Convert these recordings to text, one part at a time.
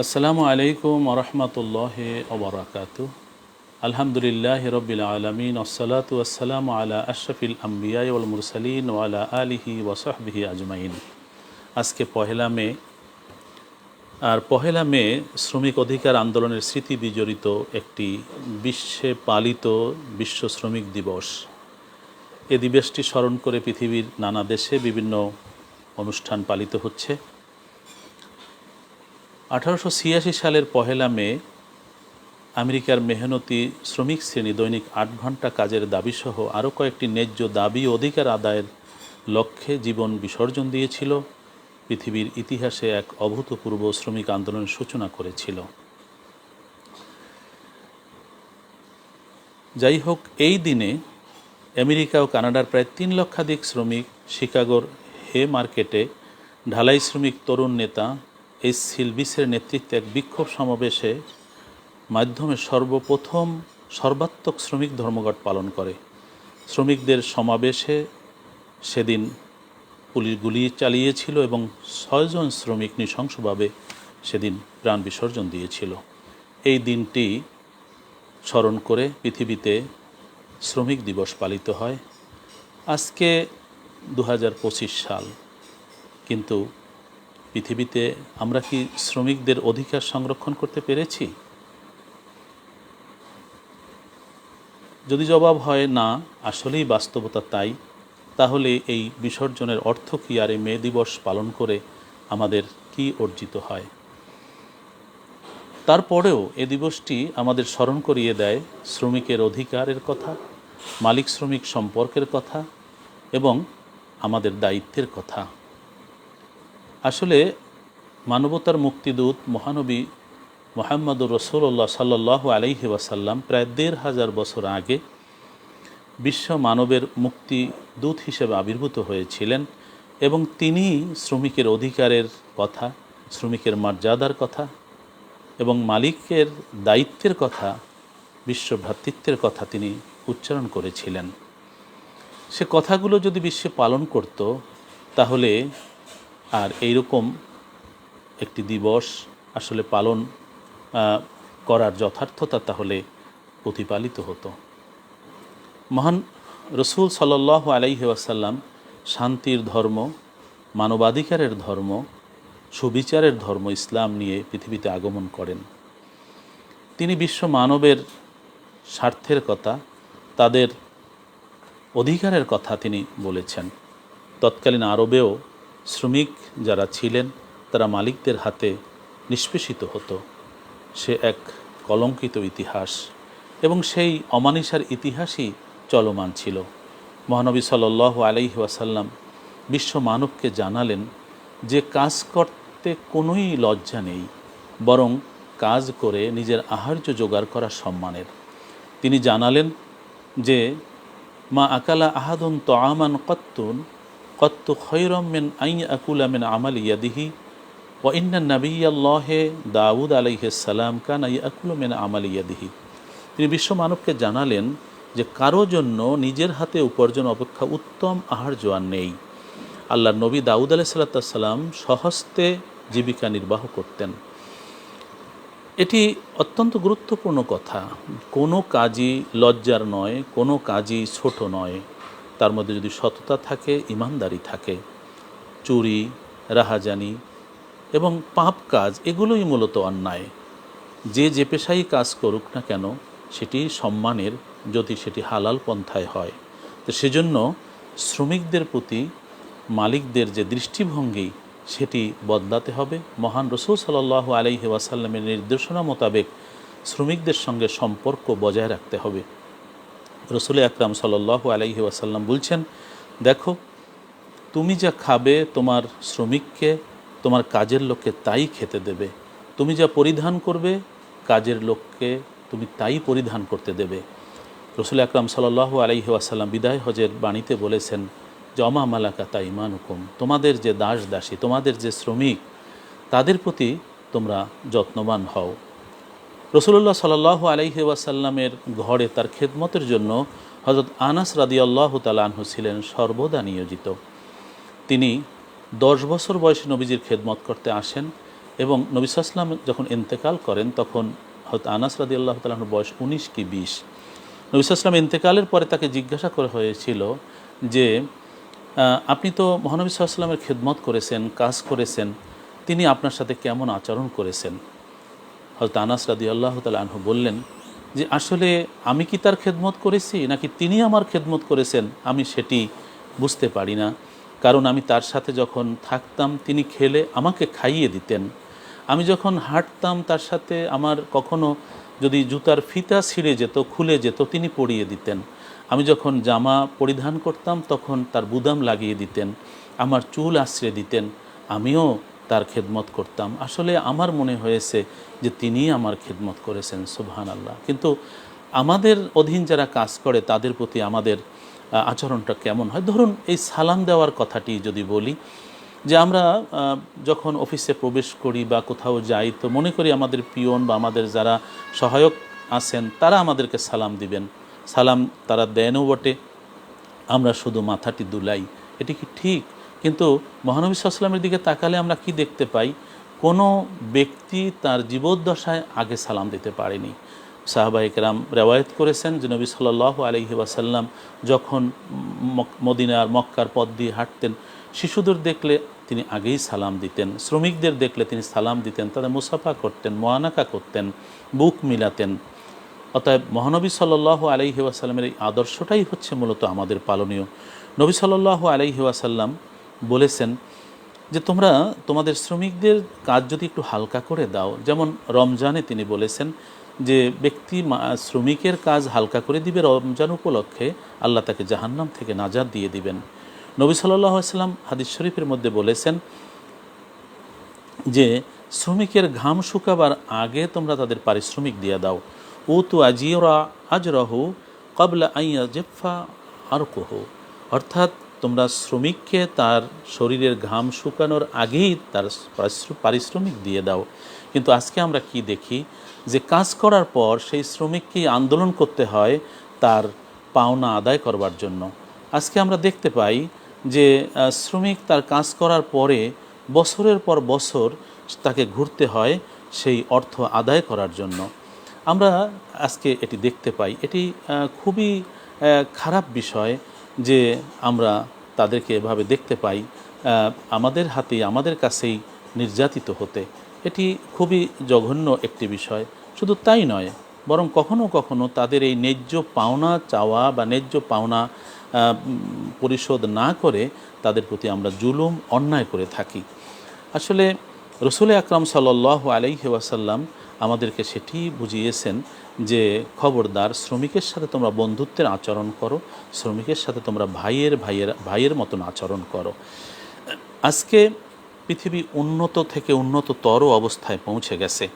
আসসালামু আলাইকুম ওরহমতুল্লাহ ওবরাকাত আলহামদুলিল্লাহ রবিল আলমিন, আসসালাতু আসসালামু আলা আশরফিল আম্বিয়া ওল মুরসালিন ওয়ালা আলিহি ওয়াসাহবিহি আজমাইন। আজকে পহেলা মে, আর পহেলা মে শ্রমিক অধিকার আন্দোলনের স্মৃতি বিজড়িত একটি বিশ্বে পালিত বিশ্ব শ্রমিক দিবস। এ দিবসটি স্মরণ করে পৃথিবীর নানা দেশে বিভিন্ন অনুষ্ঠান পালিত হচ্ছে। আঠারোশো ছিয়াশি সালের পহেলা মে, আমেরিকার মেহনতি শ্রমিক শ্রেণি দৈনিক আট ঘণ্টা কাজের দাবিসহ আরও কয়েকটি ন্যায্য দাবি অধিকার আদায়ের লক্ষ্যে জীবন বিসর্জন দিয়েছিল। পৃথিবীর ইতিহাসে এক অভূতপূর্ব শ্রমিক আন্দোলনের সূচনা করেছিল। যাই হোক, এই দিনে আমেরিকা ও কানাডার প্রায় তিন লক্ষাধিক শ্রমিক শিকাগোর হে মার্কেটে ঢালাই শ্রমিক তরুণ নেতা এই সিলভিসের নেতৃত্বে এক বিক্ষোভ সমাবেশে মাধ্যমে সর্বপ্রথম সর্বাত্মক শ্রমিক ধর্মঘট পালন করে। শ্রমিকদের সমাবেশে সেদিন পুলিশ গুলি চালিয়েছিল এবং ছয়জন শ্রমিক নৃশংসভাবে সেদিন প্রাণ বিসর্জন দিয়েছিল। এই দিনটি স্মরণ করে পৃথিবীতে শ্রমিক দিবস পালিত হয়। আজকে দু হাজার পঁচিশ সাল, কিন্তু পৃথিবীতে আমরা কি শ্রমিকদের অধিকার সংরক্ষণ করতে পেরেছি? যদি জবাব হয় না, আসলেই বাস্তবতা তাই। তাহলে এই বিসর্জনের অর্থ কী আর এই মে দিবস পালন করে আমাদের কি অর্জিত হয়? তারপরেও এ দিবসটি আমাদের স্মরণ করিয়ে দেয় শ্রমিকের অধিকারের কথা, মালিক শ্রমিক সম্পর্কের কথা এবং আমাদের দায়িত্বের কথা। আসলে মানবতার মুক্তিদূত মহানবী মোহাম্মদুর রসুল্লাহ সাল্লাহ আলাইহি ওয়াসাল্লাম প্রায় দেড় হাজার বছর আগে বিশ্ব মানবের মুক্তি দূত হিসেবে আবির্ভূত হয়েছিলেন এবং তিনি শ্রমিকের অধিকারের কথা, শ্রমিকের মর্যাদার কথা এবং মালিকের দায়িত্বের কথা, বিশ্ব ভ্রাতৃত্বের কথা তিনি উচ্চারণ করেছিলেন। সে কথাগুলো যদি বিশ্বে পালন করত, তাহলে আর এইরকম একটি দিবস আসলে পালন করার যথার্থতা তাহলে প্রতিপালিত হতো। মহান রসুল সাল্লাহ আলাইহি ওয়াসাল্লাম শান্তির ধর্ম, মানবাধিকারের ধর্ম, সুবিচারের ধর্ম ইসলাম নিয়ে পৃথিবীতে আগমন করেন। তিনি বিশ্ব মানবের স্বার্থের কথা, তাদের অধিকারের কথা তিনি বলেছেন। তৎকালীন আরবেও শ্রমিক যারা ছিলেন, তারা মালিকদের হাতে নিষ্পেষিত হতো। সে এক কলঙ্কিত ইতিহাস এবং সেই অমানিসার ইতিহাসই চলমান ছিল। মহানবী সাল আলাইহি ওয়াসাল্লাম বিশ্ব মানবকে জানালেন যে কাজ করতে কোনোই লজ্জা নেই, বরং কাজ করে নিজের আহার্য জোগাড় করা সম্মানের। তিনি জানালেন যে, মা আকালা আহাদুন তো আমান কত্তুন কত্ত খৈরম মেন আই আকুলা মেন আমাল ইয়াদিহি ও ইন্না নবী আল্লাহে দাউদ আলাইসালাম কান আই আকুল মেন আমাল ইয়াদিহি তিনি বিশ্ব মানবকে জানালেন যে কারও জন্য নিজের হাতে উপার্জন অপেক্ষা উত্তম আহার জোয়ান নেই। আল্লাহ নবী দাউদ আলাইসাল্লাম সহস্তে জীবিকা নির্বাহ করতেন। এটি অত্যন্ত গুরুত্বপূর্ণ কথা। কোনো কাজই লজ্জার নয়, কোনো কাজই ছোট নয়। তার মধ্যে যদি সততা থাকে, ইমানদারি থাকে, চুরি, রাহাজানি এবং পাপ কাজ, এগুলোই মূলত অন্যায়। যে যে পেশাই কাজ করুক না কেন, সেটি সম্মানের, যদি সেটি হালাল পন্থায় হয়। তো সেজন্য শ্রমিকদের প্রতি, মালিকদের যে দৃষ্টিভঙ্গি, সেটি বদলাতে হবে। মহান রসুল সাল্লাহ আলাইহি ওয়াসাল্লামের নির্দেশনা মোতাবেক শ্রমিকদের সঙ্গে সম্পর্ক বজায় রাখতে হবে। রসুল আকরাম সাল্লাহ আলাইহি ওয়াসাল্লাম বলছেন, দেখো, তুমি যা খাবে তোমার শ্রমিককে, তোমার কাজের লোককে তাই খেতে দেবে। তুমি যা পরিধান করবে কাজের লোককে তুমি তাই পরিধান করতে দেবে। রসুল আকরাম সাল্লাহ আলাইহি ওয়াসাল্লাম বিদায় হজের বাণীতে বলেছেন জমা মালাকা তা ইমান হুকুম তোমাদের যে দাস দাসী, তোমাদের যে শ্রমিক, তাদের প্রতি তোমরা যত্নবান হও। রসুল্লাহ সাল্লাহ ওয়াসাল্লামের ঘরে তার খেদমতের জন্য হজরত আনাস রাদি আল্লাহ তালাহু ছিলেন সর্বদা নিয়োজিত। তিনি দশ বছর বয়সে নবীজির খেদমত করতে আসেন এবং নবিসাল্লাম যখন ইন্তেকাল করেন তখন হয়তো আনাস রাদি আল্লাহ তালাহর বয়স উনিশ কি বিশ। নবিসাল্লাম ইন্তেকালের পরে তাকে জিজ্ঞাসা করে হয়েছিল যে আপনি তো মহানবী সাল্লামের খেদমত করেছেন, কাজ করেছেন, তিনি আপনার সাথে কেমন আচরণ করেছেন? হয়তো আনাস রাদি আল্লাহ আনহু বললেন যে, আসলে আমি কি তার খেদমত করেছি, নাকি তিনি আমার খেদমত করেছেন? আমি সেটি বুঝতে পারি না। কারণ আমি তার সাথে যখন থাকতাম, তিনি খেলে আমাকে খাইয়ে দিতেন। আমি যখন হাঁটতাম, তার সাথে আমার কখনো যদি জুতার ফিতা ছিঁড়ে যেত, খুলে যেত, তিনি পরিয়ে দিতেন। আমি যখন জামা পরিধান করতাম, তখন তার বুদাম লাগিয়ে দিতেন, আমার চুল আশ্রয় দিতেন। আমিও তার খেদমত করতাম। আসলে আমার মনে হয়েছে যে তিনিই আমার খেদমত করেছেন সুবহান আল্লাহ কিন্তু আমাদের অধীন যারা কাজ করে, তাদের প্রতি আমাদের আচরণটা কেমন হয়? ধরুন, এই সালাম দেওয়ার কথাটি যদি বলি, যে আমরা যখন অফিসে প্রবেশ করি বা কোথাও যাই, তো মনে করি আমাদের পিয়ন বা আমাদের যারা সহায়ক আছেন, তারা আমাদেরকে সালাম দিবেন। সালাম তারা দেনও বটে, আমরা শুধু মাথাটি দুলাই। এটি কি ঠিক? কিন্তু মহানবী সাল্লামের দিকে তাকালে আমরা কি দেখতে পাই? কোনো ব্যক্তি তার জীবদ্দশায় আগে সালাম দিতে পারেনি। সাহাবা একরাম রেওয়ায়ত করেছেন যে নবী সাল্লাহ আলহি ওয়াসাল্লাম যখন মদিনার মক্কার পথ দিয়ে হাঁটতেন, শিশুদের দেখলে তিনি আগেই সালাম দিতেন, শ্রমিকদের দেখলে তিনি সালাম দিতেন, তাদের মুসাফা করতেন, মোয়ানাকা করতেন, বুক মিলাতেন। অতএব মহানবী সাল্লাহ আলাইহি ওয়াসাল্লামের এই আদর্শটাই হচ্ছে মূলত আমাদের পালনীয়। নবী সাল্লাহ আলাইহি ওয়াসাল্লাম বলেছেন যে তোমরা তোমাদের শ্রমিকদের কাজ যদি একটু হালকা করে দাও, যেমন রমজানে তিনি বলেছেন যে ব্যক্তি শ্রমিকের কাজ হালকা করে দিবে রমজান উপলক্ষে, আল্লাহ তাকে জাহান্নাম থেকে নাজাদ দিয়ে দিবেন। নবী সাল্লাহ সাল্লাম হাদিস শরীফের মধ্যে বলেছেন যে, শ্রমিকের ঘাম শুকাবার আগে তোমরা তাদের পারিশ্রমিক দিয়ে দাও। ও তু আজিওরা আজরহু কবলা আইয়া জেফা আর কহু অর্থাৎ তোমরা শ্রমিককে তার শরীরের ঘাম শুকানোর আগেই তার পারিশ্রমিক দিয়ে দাও। কিন্তু আজকে আমরা কি দেখি? যে কাজ করার পর সেই শ্রমিককে আন্দোলন করতে হয় তার পাওনা আদায় করবার জন্য। আজকে আমরা দেখতে পাই যে শ্রমিক তার কাজ করার পরে বছরের পর বছর তাকে ঘুরতে হয় সেই অর্থ আদায় করার জন্য। আমরা আজকে এটি দেখতে পাই। এটি খুবই খারাপ বিষয়। যে আমরা তাদেরকে এভাবে দেখতে পাই আমাদের হাতেই, আমাদের কাছেই নির্যাতিত হতে। এটি খুবই জঘন্য একটি বিষয়। শুধু তাই নয়, বরং কখনো কখনো তাদের এই ন্যায্য পাওনা চাওয়া বা ন্যায্য পাওনা পরিশোধ না করে তাদের প্রতি আমরা জুলুম, অন্যায় করে থাকি। আসলে রসুল আকরাম সাল্লাহ আলাইহি ওয়াসাল্লাম আমাদেরকে সেটি বুঝিয়েছেন যে খবরদার শ্রমিকের সাথে তোমরা বন্ধুত্বের আচরণ করো, শ্রমিকের সাথে তোমরা ভাইয়ের ভাইয়ের ভাইয়ের মতন আচরণ করো। আজকে পৃথিবী উন্নত থেকে উন্নততর অবস্থায় পৌঁছে গেছে।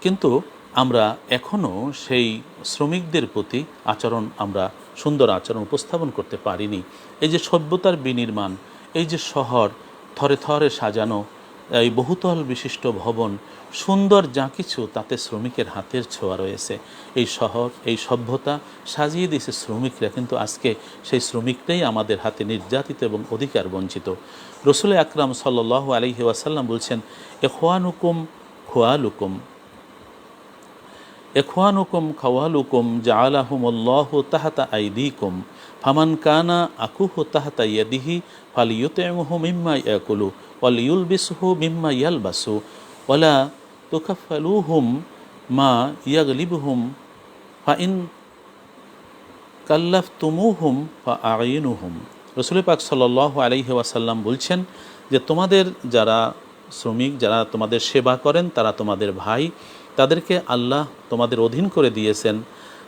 কিন্তু আমরা এখনও সেই শ্রমিকদের প্রতি আচরণ, আমরা সুন্দর আচরণ উপস্থাপন করতে পারিনি। এই যে সভ্যতার বিনির্মাণ, এই যে শহর থরে থরে সাজানো এই বহুতল বিশিষ্ট ভবন সুন্দর যা কিছু তাতে শ্রমিকের হাতের ছোঁয়া রয়েছে। এই শহর, এই সভ্যতা সাজিয়ে দিয়েছে শ্রমিকরা, কিন্তু আজকে সেই শ্রমিকটাই আমাদের হাতে নির্যাতিত এবং অধিকার বঞ্চিত। রসুল আকরাম সাল্লাহ আলহি ওয়াসাল্লাম বলছেন এ খোয়ানুকুম খোয়ালুকুম। এখওয়ানুকুম খাওয়ালুকুম জাআলাহুমুল্লাহু তাহাতা আইদিকুম। ফামান কানা আকুহু তাহাতা ইয়াদিহি ফালিয়ুতিমুহু মিম্মা ইয়াকুলু। ওয়াল ইউলবিসুহু মিম্মা ইয়ালবাসু, ওয়ালা তুকাফফালুহুম মা ইয়াগলিবুহুম, ফাইন কাল্লাফতুমুহুম ফা আইনুহুম রসুল পাক সাল্লাহ আলাইহি ওয়াসাল্লাম বলছেন যে, তোমাদের যারা শ্রমিক, যারা তোমাদের সেবা করেন, তারা তোমাদের ভাই, তাদেরকে আল্লাহ তোমাদের অধীন করে দিয়েছেন।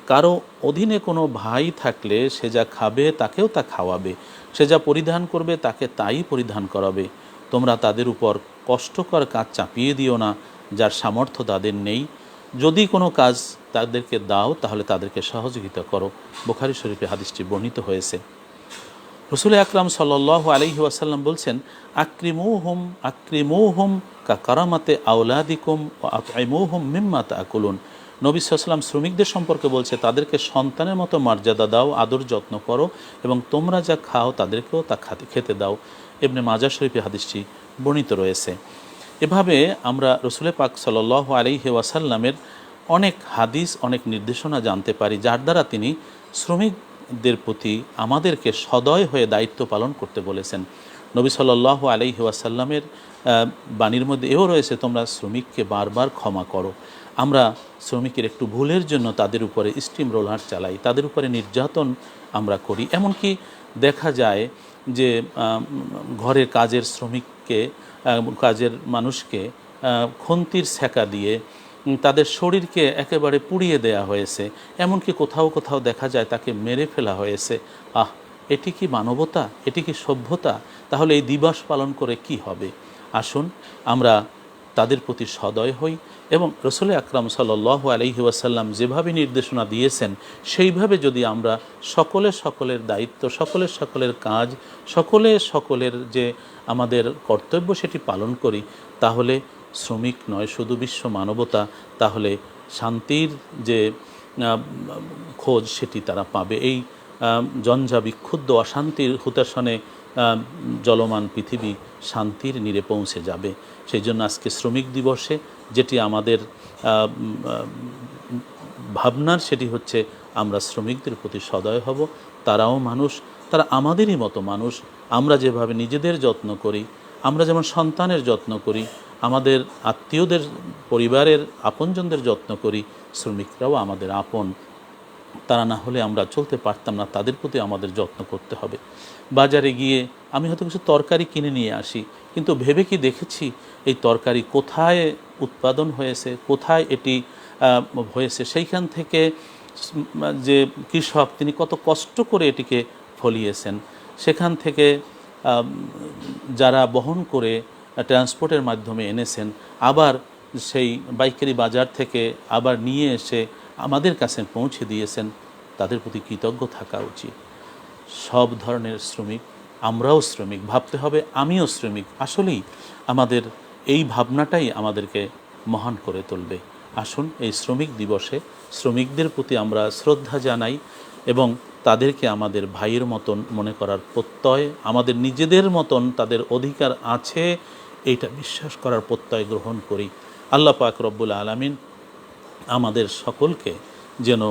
কারও অধীনে কোনো ভাই থাকলে সে যা খাবে, তাকেও তা খাওয়াবে। সে যা পরিধান করবে, তাকে তাই পরিধান করাবে। তোমরা তাদের উপর কষ্টকর কাজ চাপিয়ে দিও না, যার সামর্থ্য তাদের নেই। যদি কোনো কাজ তাদেরকে দাও, তাহলে তাদেরকে সহযোগিতা করো। বুখারি শরীফে হাদিসটি বর্ণিত হয়েছে। রসুল আকরাম সাল্লাহ আলহি ওয়াসাল্লাম বলছেন আক্রিমু হুম আক্রিমু হুম কা কারামাতে আউলাদিকুম ও আতমু হুম মিম্মাত আকুলুন নবী সাল্লাম শ্রমিকদের সম্পর্কে বলছে, তাদেরকে সন্তানের মতো মর্যাদা দাও, আদর যত্ন করো এবং তোমরা যা খাও তাদেরকেও তা খাতে, খেতে দাও। এমনি মাজা শরীফে হাদিসটি বর্ণিত রয়েছে। এভাবে আমরা রসুলে পাক সাল আলিহি ওয়াসাল্লামের অনেক হাদিস, অনেক নির্দেশনা জানতে পারি, যার দ্বারা তিনি শ্রমিকদের প্রতি আমাদেরকে সদয় হয়ে দায়িত্ব পালন করতে বলেছেন। নবী সাল্লাহ আলাইহি ওয়াসাল্লামের বাণীর মধ্যে এও রয়েছে, তোমরা শ্রমিককে বারবার ক্ষমা করো। আমরা শ্রমিকের একটু ভুলের জন্য তাদের উপরে স্টিম রোলার চালাই, তাদের উপরে নির্যাতন আমরা করি। এমনকি দেখা যায় যে ঘরের কাজের শ্রমিককে কাজের মানুষকে খন্তির সেকা দিয়ে তাদের শরীরকে একেবারে পুড়িয়ে দেয়া হয়েছে। এমনকি কোথাও কোথাও দেখা যায় তাকে মেরে ফেলা হয়েছে। আহ, এটি কি মানবতা? এটি কি সভ্যতা? তাহলে এই দিবস পালন করে কি হবে? আসুন, আমরা তাদের প্রতি সদয় হই এবং রসুল আকরাম সাল্লাহ আলহি ওয়াসাল্লাম যেভাবে নির্দেশনা দিয়েছেন সেইভাবে যদি আমরা সকলে সকলের দায়িত্ব সকলে সকলের কাজ সকলে সকলের যে আমাদের কর্তব্য সেটি পালন করি তাহলে শ্রমিক নয় শুধু বিশ্ব মানবতা তাহলে শান্তির যে খোঁজ সেটি তারা পাবে। এই জঞ্জা বিক্ষুব্ধ অশান্তির হুতাশনে আহ, জলমান পৃথিবী শান্তির নীড়ে পৌঁছে যাবে। সেই জন্য আজকে শ্রমিক দিবসে যেটি আমাদের ভাবনার সেটি হচ্ছে আমরা শ্রমিকদের প্রতি সদয় হব, তারাও মানুষ, তারা আমাদেরই মতো মানুষ। আমরা যেভাবে নিজেদের যত্ন করি, আমরা যেমন সন্তানের যত্ন করি, আমাদের আত্মীয়দের, পরিবারের আপনজনদের যত্ন করি, শ্রমিকরাও আমাদের আপন। তারা না হলে আমরা চলতে পারতাম না, তাদের প্রতি আমাদের যত্ন করতে হবে। বাজারে গিয়ে আমি হয়তো কিছু তরকারি কিনে নিয়ে আসি, কিন্তু ভেবে কি দেখেছি এই তরকারি কোথায় উৎপাদন হয়েছে, কোথায় এটি হয়েছে? সেইখান থেকে যে কৃষক তিনি কত কষ্ট করে এটিকে ফলিয়েছেন। সেখান থেকে যারা বহন করে ট্রান্সপোর্টের মাধ্যমে এনেছেন, আবার সেই বাইকারি বাজার থেকে আবার নিয়ে এসে আমাদের কাছে পৌঁছে দিয়েছেন, তাদের প্রতি কৃতজ্ঞ থাকা উচিত। সব ধরনের শ্রমিক, আমরাও শ্রমিক, ভাবতে হবে আমিও শ্রমিক। আসলেই আমাদের এই ভাবনাটাই আমাদেরকে মহান করে তুলবে। আসুন, এই শ্রমিক দিবসে শ্রমিকদের প্রতি আমরা শ্রদ্ধা জানাই এবং তাদেরকে আমাদের ভাইয়ের মতন মনে করার প্রত্যয়, আমাদের নিজেদের মতন তাদের অধিকার আছে এইটা বিশ্বাস করার প্রত্যয় গ্রহণ করি। আল্লাহ পাক রব্বুল আলামিন আমাদের সকলকে যেন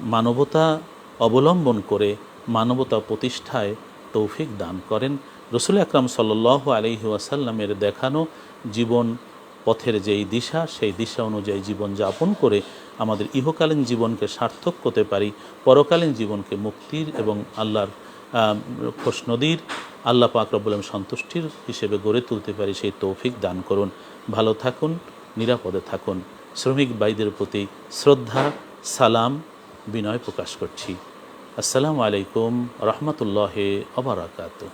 মানবতা অবলম্বন করে মানবতা প্রতিষ্ঠায় তৌফিক দান করেন। রসুল আকরাম সাল্লাহ আলহি ওয়াসাল্লামের দেখানো জীবন পথের যেই দিশা, সেই দিশা অনুযায়ী জীবন যাপন করে আমাদের ইহকালীন জীবনকে সার্থক করতে পারি, পরকালীন জীবনকে মুক্তির এবং আল্লাহর খোশ নদীর আল্লাহ পাক সন্তুষ্টির হিসেবে গড়ে তুলতে পারি সেই তৌফিক দান করুন। ভালো থাকুন, নিরাপদে থাকুন। শ্রমিক ভাইদের প্রতি শ্রদ্ধা সালাম বিনয় প্রকাশ করছি। আসসালামু আলাইকুম রহমতুল্লাহ অবরাকাতু